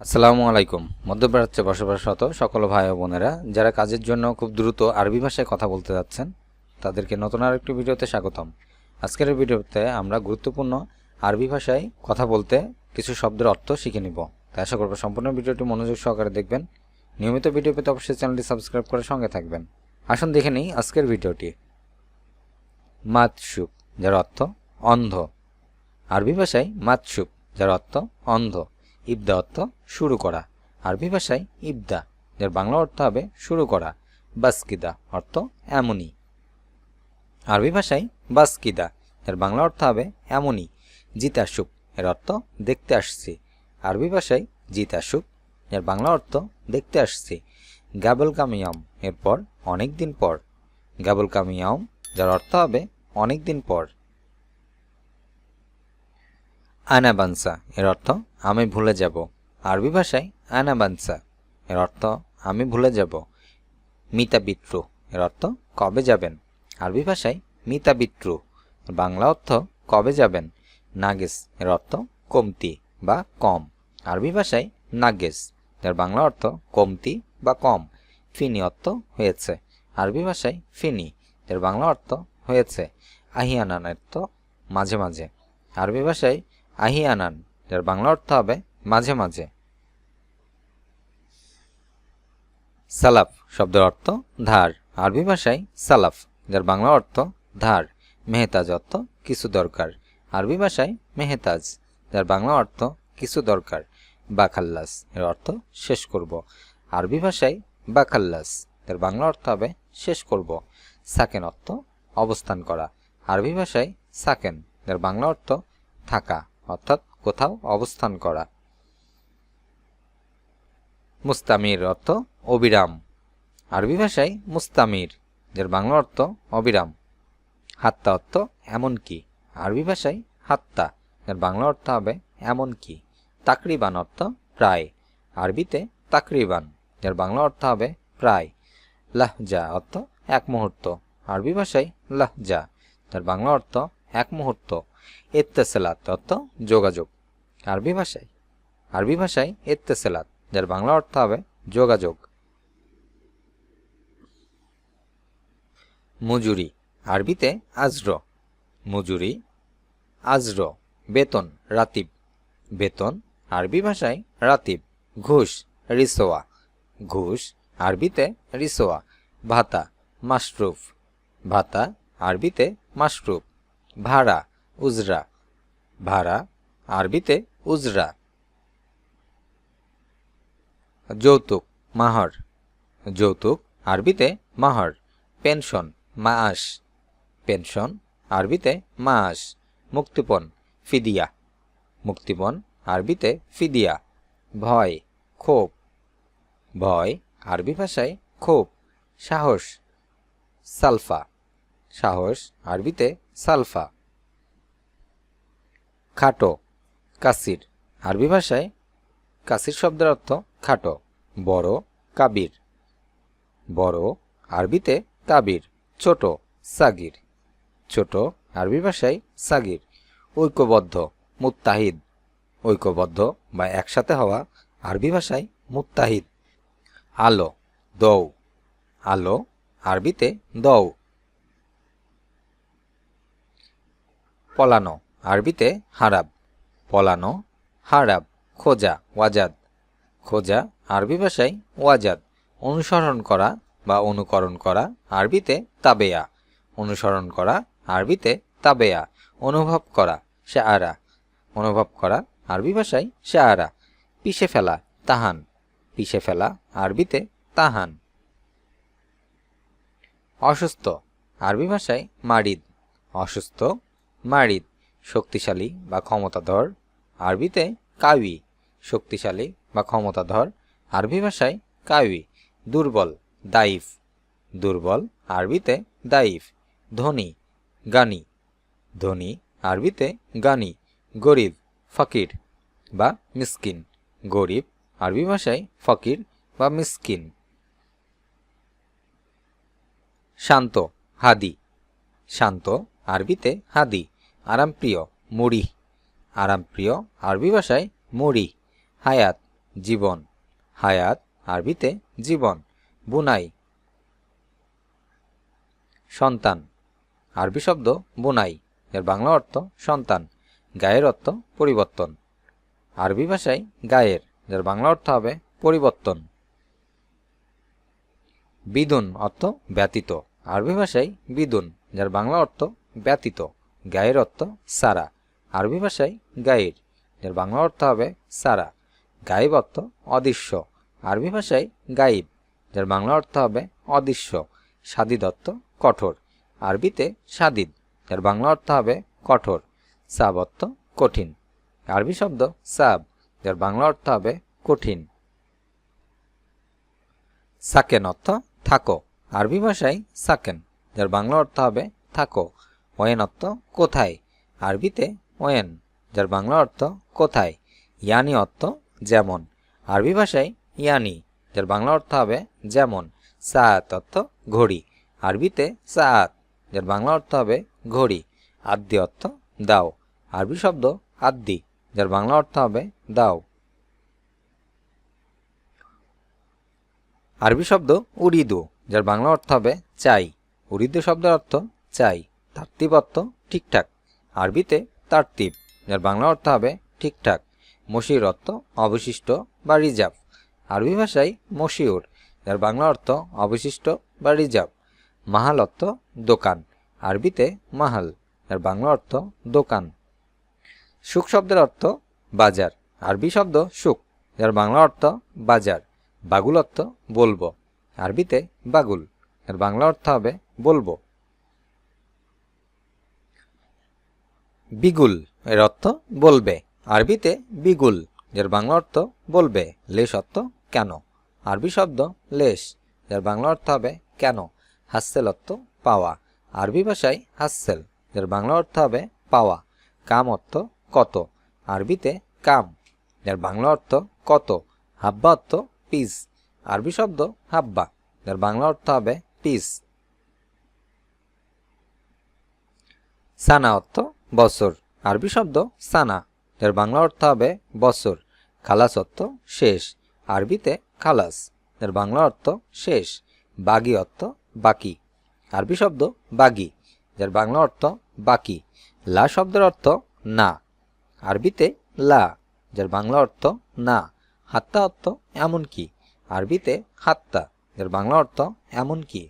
আসসালামু আলাইকুম। মধ্যপ্রাচ্যে বসবাসরত সকল ভাই বোনেরা, যারা কাজের জন্য খুব দ্রুত আরবি ভাষায় কথা বলতে যাচ্ছেন, তাদেরকে নতুন আরেকটি ভিডিওতে স্বাগতম। আজকের ভিডিওতে আমরা গুরুত্বপূর্ণ আরবি ভাষায় কথা বলতে কিছু শব্দের অর্থ শিখে নিব। তাই আশা করব সম্পূর্ণ ভিডিওটি মনোযোগ সহকারে দেখবেন। নিয়মিত ভিডিও পেতে অবশ্যই চ্যানেলটি সাবস্ক্রাইব করে সঙ্গে থাকবেন। আসুন দেখে নিই আজকের ভিডিওটি। মাতসুপ যার অর্থ অন্ধ। আরবি ভাষায় মাতসুপ যার অর্থ অন্ধ। ইবদা অর্থ শুরু করা। আরবি ভাষায় ইবদা, যার বাংলা অর্থ হবে শুরু করা। বাসকিদা অর্থ এমনই। আরবি ভাষায় বাসকিদা এর বাংলা অর্থ হবে এমনই। জিতাসুক এর অর্থ দেখতে আসছি। আরবি ভাষায় জিতাসুক এর বাংলা অর্থ দেখতে আসছি। গাবল কামিয়াম এরপর অনেক দিন পর। গাবল কামিয়াম যার অর্থ হবে অনেক দিন পর। আনাবানসা এর অর্থ, আমি ভুলে যাব। আরবি ভাষায় আনাবানসা এর অর্থ, আমি ভুলে যাব। মিতাবিত্রু এর অর্থ, কবে যাবেন। আরবি ভাষায় মিতাবিত্রু, বাংলা অর্থ, কবে যাবেন। নাগেস এর অর্থ, কমতি বা কম। আরবি ভাষায় নাগেস এর বাংলা অর্থ, কমতি বা কম। ফিনি অর্থ, হয়েছে। আরবি ভাষায় ফিনি এর বাংলা অর্থ, হয়েছে। আহিয়ানান অর্থ, মাঝে মাঝে। আরবি ভাষায় আহিয়ানান যার বাংলা অর্থ হবে মাঝে মাঝে। সালাফ শব্দের অর্থ ধার। আরবি ভাষায় সালাফ। যার বাংলা অর্থ ধার। মেহতাজ অর্থ কিছু দরকার। আরবি ভাষায় মেহতাজ। যার বাংলা অর্থ কিছু দরকার। বাখাল্লাস। এর অর্থ শেষ করব। আরবি ভাষায় বাখাল্লাস। এর বাংলা অর্থ হবে শেষ করব। সাকেন অর্থ অবস্থান করা। আরবি ভাষায় সাকেন। এর বাংলা অর্থ থাকা। অর্থাৎ কোথাও অবস্থান করা। মুস্তামির অর্থ অবিরাম। আরবি ভাষায় মুস্তামির, যার বাংলা অর্থ অবিরাম। হাত্তা অর্থ এমন কি আরবি ভাষায় হাত্তা, যার বাংলা অর্থ হবে এমন কি তাকরিবান অর্থ প্রায়। আরবিতে তাকরিবান, যার বাংলা অর্থ হবে প্রায়। লাহজা অর্থ এক মুহূর্ত। আরবি ভাষায় লাহজা, যার বাংলা অর্থ এক মুহূর্ত। এত্তেসেলাত অর্থ যোগাযোগ। আরবি ভাষায়। আরবি ভাষায় এত্তেসেলাত যার বাংলা অর্থ হবে যোগাযোগ। মজুরি। আরবিতে আজর। মজুরি, আজর, বেতন, রাতিব। বেতন, আরবি ভাষায় রাতিব। ঘুষ রিসোয়া ঘুষ, আরবিতে রিসোয়া ভাতা, মাশরুফ। ভাতা, আরবিতে মাশরুফ। ভাড়া উজরা। ভাড়া, আরবিতে উজরা। যৌতুক, মাহর। যৌতুক, আরবিতে মাহর। পেনশন মাস পেনশন, আরবিতে মাস মুক্তিপণ, ফিদিয়া। মুক্তিপণ, আরবিতে ফিদিয়া। ভয়, ক্ষোভ। ভয়, আরবি ভাষায় ক্ষোভ। সাহস, সালফা। সাহস, আরবিতে সালফা। খাটো, কাসির। আরবি ভাষায় কাসির শব্দের অর্থ খাটো, বড়, কাবির। বড়, আরবিতে কাবির, ছোট, সাগির। ছোট, আরবি ভাষায় সাগির, ঐক্যবদ্ধ, মুত্তাহিদ। ঐক্যবদ্ধ বা একসাথে হওয়া আরবি ভাষায় মুত্তাহিদ। আলো, দৌ। আলো, আরবিতে দৌ। পলানো আরবিতে হারাব, পলানো, হারাব, খোঁজা, ওয়াজাদ। খোঁজা আরবি ভাষায় ওয়াজাদ, অনুসরণ করা বা অনুকরণ করা, আরবিতে তাবেয়া। অনুসরণ করা, আরবিতে তাবেয়া। অনুভব করা, শাআরা। অনুভব করা, আরবি ভাষায় শাআরা। পিষে ফেলা, তাহান। পিষে ফেলা, আরবিতে তাহান। অসুস্থ, আরবি ভাষায় মারিদ। অসুস্থ, মারিদ। শক্তিশালী বা ক্ষমতাধর। আরবিতে কাউই শক্তিশালী বা ক্ষমতাধর। আরবি ভাষায় কাউই, দুর্বল দাইফ দুর্বল আরবিতে দাইফ ধনী, গানি। ধনী আরবিতে গানি, গরিব, ফকির বা মিসকিন। গরিব আরবি ভাষায় ফকির বা মিসকিন। শান্ত, হাদি। শান্ত আরবিতে হাদি। আরামপ্রিয়, মুড়ি। আরামপ্রিয়, আরবি ভাষায় মুড়ি। হায়াত, জীবন। হায়াত, আরবিতে জীবন। বুনাই। সন্তান। আরবি শব্দ বুনাই। এর বাংলা অর্থ সন্তান। গায়ের অর্থ পরিবর্তন। আরবি ভাষায় গায়ের। যার বাংলা অর্থ হবে পরিবর্তন। বিদুন অর্থ ব্যতীত। আরবি ভাষায় বিদুন। যার বাংলা অর্থ ব্যতীত। গায়ের অর্থ সারা। আরবি ভাষায় গায়ের। যার বাংলা অর্থ হবে সারা। গায়েব অর্থ অদৃশ্য। আরবি ভাষায় গাইব যার বাংলা অর্থ হবে অদৃশ্য। সাদিদ অর্থ কঠোর। আরবিতে সাদিদ যার বাংলা অর্থ হবে কঠোর। সাব অর্থ কঠিন। আরবি শব্দ সাব। যার বাংলা অর্থ হবে কঠিন। সাকেন অর্থ থাকো। আরবি ভাষায় সাকেন। যার বাংলা অর্থ হবে থাকো। ওয়েন অর্থ কোথায়? আরবিতে ওয়েন যার বাংলা অর্থ কোথায়? ইয়ানি অর্থ যেমন। আরবি ভাষায় ইয়ানি, যার বাংলা অর্থ হবে যেমন। সাত অর্থ ঘড়ি। আরবিতে সাত, যার বাংলা অর্থ হবে ঘড়ি। আদ্যি অর্থ দাও। আরবি শব্দ আদ্যি, যার বাংলা অর্থ হবে দাও। আরবি শব্দ উরিদু, যার বাংলা অর্থ হবে চাই। উরিদু শব্দের অর্থ চাই। তার্তিব অর্থ ঠিকঠাক। আরবিতে তার্তিব, যার বাংলা অর্থ হবে ঠিকঠাক মশির অর্থ অবশিষ্ট বা রিজার্ভ। আরবি ভাষায় মশিউর, যার বাংলা অর্থ অবশিষ্ট বা রিজার্ভ। মাহাল অর্থ দোকান। আরবিতে মাহাল, যার বাংলা অর্থ দোকান। সুখ শব্দের অর্থ বাজার। আরবি শব্দ সুখ, যার বাংলা অর্থ বাজার। বাগুল অর্থ বলব। আরবিতে বাগুল এর বাংলা অর্থ হবে বলব। বিগুল এর অর্থ বলবে। আরবিতে বিগুল, যার বাংলা অর্থ বলবে। লেশ অর্থ কেন? আরবি শব্দ লেশ, যার বাংলা অর্থ হবে কেন? হাস্সেল অর্থ পাওয়া। আরবি ভাষায় হাস্সেল, যার বাংলা অর্থ হবে পাওয়া। কাম অর্থ কত? আরবিতে কাম, যার বাংলা অর্থ কত? হাব্বা অর্থ পিস। আরবি শব্দ হাব্বা, যার বাংলা অর্থ হবে পিস। সানা অর্থ বছর। আরবি শব্দ সানা, যার বাংলা অর্থ হবে বছর। খালাস অর্থ শেষ। আরবিতে খালাস, যার বাংলা অর্থ শেষ। বাগি অর্থ বাকি। আরবি শব্দ বাগি, যার বাংলা অর্থ বাকি। লা শব্দের অর্থ না। আরবিতে লা, যার বাংলা অর্থ না। হাত্তা অর্থ এমন কি আরবিতে হাত্তা, যার বাংলা অর্থ এমন কি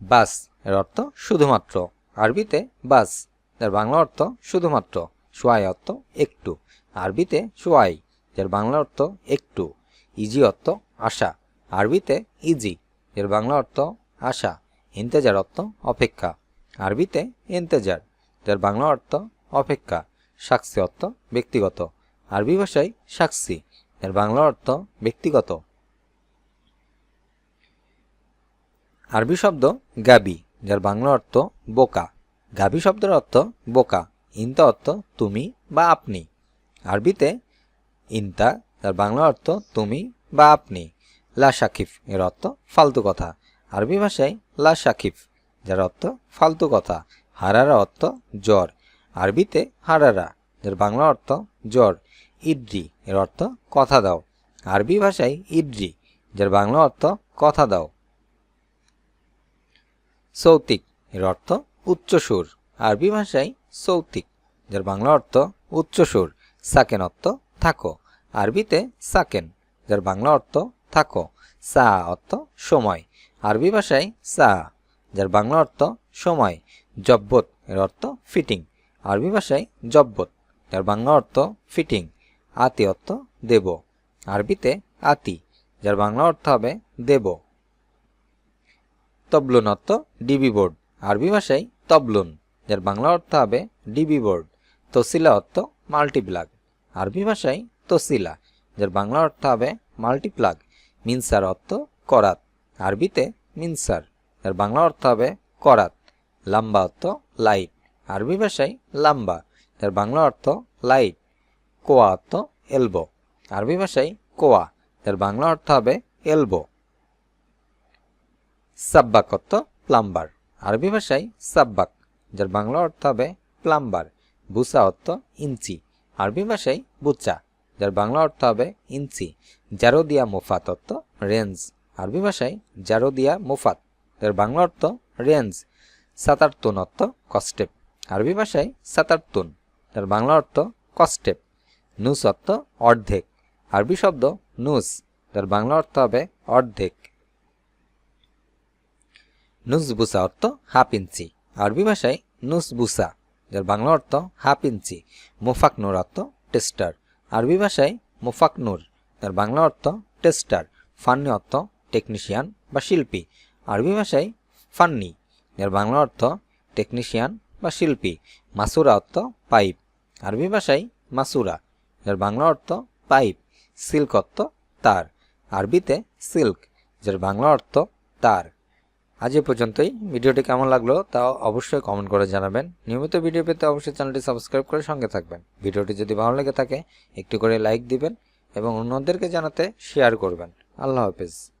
বাস, এর অর্থ শুধুমাত্র। আরবিতে বাস, যার বাংলা অর্থ শুধুমাত্র, সোয়াই অর্থ একটু। আরবিতে সোয়াই, যার বাংলা অর্থ একটু। ইজি অর্থ আশা। আরবিতে ইজি এর বাংলা অর্থ আশা। ইন্তেজার অর্থ অপেক্ষা। আরবিতে ইন্তেজার, যার বাংলা অর্থ অপেক্ষা। সাক্ষী অর্থ ব্যক্তিগত। আরবি ভাষায় সাক্ষী এর বাংলা অর্থ ব্যক্তিগত। আরবি শব্দ গাবি। যার বাংলা অর্থ বোকা। গাবি শব্দের অর্থ বোকা। ইনতা অর্থ তুমি বা আপনি। আরবিতে ইনতা, যার বাংলা অর্থ তুমি বা আপনি। লা শাকিফ এর অর্থ ফালতু কথা। আরবি ভাষায় লা শাকিফ যার অর্থ ফালতু কথা। হারারা অর্থ জ্বর। আরবিতে হারারা, যার বাংলা অর্থ জ্বর। ইদ্রি এর অর্থ কথা দাও। আরবি ভাষায় ইদ্রি যার বাংলা অর্থ কথা দাও। সৌতিক, এর অর্থ উচ্চসুর আরবি ভাষায় সৌতিক, যার বাংলা অর্থ উচ্চসুর সাকেন অর্থ থাকো। আরবিতে সাকেন, যার বাংলা অর্থ থাকো। সা অর্থ সময়। আরবি ভাষায় সা, যার বাংলা অর্থ সময়। জব্বত, এর অর্থ ফিটিং। আরবি ভাষায় জব্বত, যার বাংলা অর্থ ফিটিং। আতি অর্থ দেব। আরবিতে আতি, যার বাংলা অর্থ হবে দেব। তবলুন অর্থ ডিবি বোর্ড। আরবি ভাষায় তবলুন, যার বাংলা অর্থ হবে ডিবি বোর্ড। তসিলা অর্থ মাল্টিপ্লাগ। আরবি ভাষায় তসিলা, যার বাংলা অর্থ হবে মাল্টিপ্লাগ। মিনসার অর্থ করাত। আরবিতে মিনসার, যার বাংলা অর্থ হবে করাত। লাম্বা অর্থ লাইট। আরবি ভাষায় লাম্বা, যার বাংলা অর্থ লাইট। কোয়া অর্থ এলবো। আরবি ভাষায় কোয়া, যার বাংলা অর্থ হবে এলবো। সাব্বাক অর্থ প্লাম্বার। আরবি ভাষায় সাব্বাক, যার বাংলা অর্থ হবে প্লাম্বার, বুসা অর্থ ইঞ্চি। আরবি ভাষায় বুচা, যার বাংলা অর্থ হবে ইঞ্চি। জারো দিয়া মোফাত অর্থ রেঞ্জ। আরবি ভাষায় জারো দিয়া মোফাত, যার বাংলা অর্থ রেঞ্জ। সাতারতুন অর্থ কস্টেপ আরবি ভাষায় সাতারতুন, যার বাংলা অর্থ কস্টেপ নুস অর্থ অর্ধেক। আরবি শব্দ নুস, যার বাংলা অর্থ হবে অর্ধেক। নুসবুসা অর্থ হাফ ইঞ্চি। আরবি ভাষায় নুসবুসা, যার বাংলা অর্থ হাফ ইঞ্চি। মোফাক নূর অর্থ টেস্টার। আরবি ভাষায় মোফাক নূর যার বাংলা অর্থ টেস্টার। ফান্নি অর্থ টেকনিশিয়ান বা শিল্পী। আরবি ভাষায় ফান্নি, যার বাংলা অর্থ টেকনিশিয়ান বা শিল্পী। মাসুরা অর্থ পাইপ। আরবি ভাষায় মাসুরা, যার বাংলা অর্থ পাইপ। সিল্ক অর্থ তার। আরবিতে সিল্ক, যার বাংলা অর্থ তার। আজ এ পর্যন্তই। ভিডিওটি কেমন লাগল তা অবশ্যই কমেন্ট করে জানাবেন। নিয়মিত ভিডিও পেতে অবশ্যই চ্যানেলটি সাবস্ক্রাইব করে সঙ্গে থাকবেন। ভিডিওটি যদি ভালো লেগে থাকে, একটু করে লাইক দিবেন এবং অন্যদেরকে জানাতে শেয়ার করবেন। আল্লাহ হাফেজ।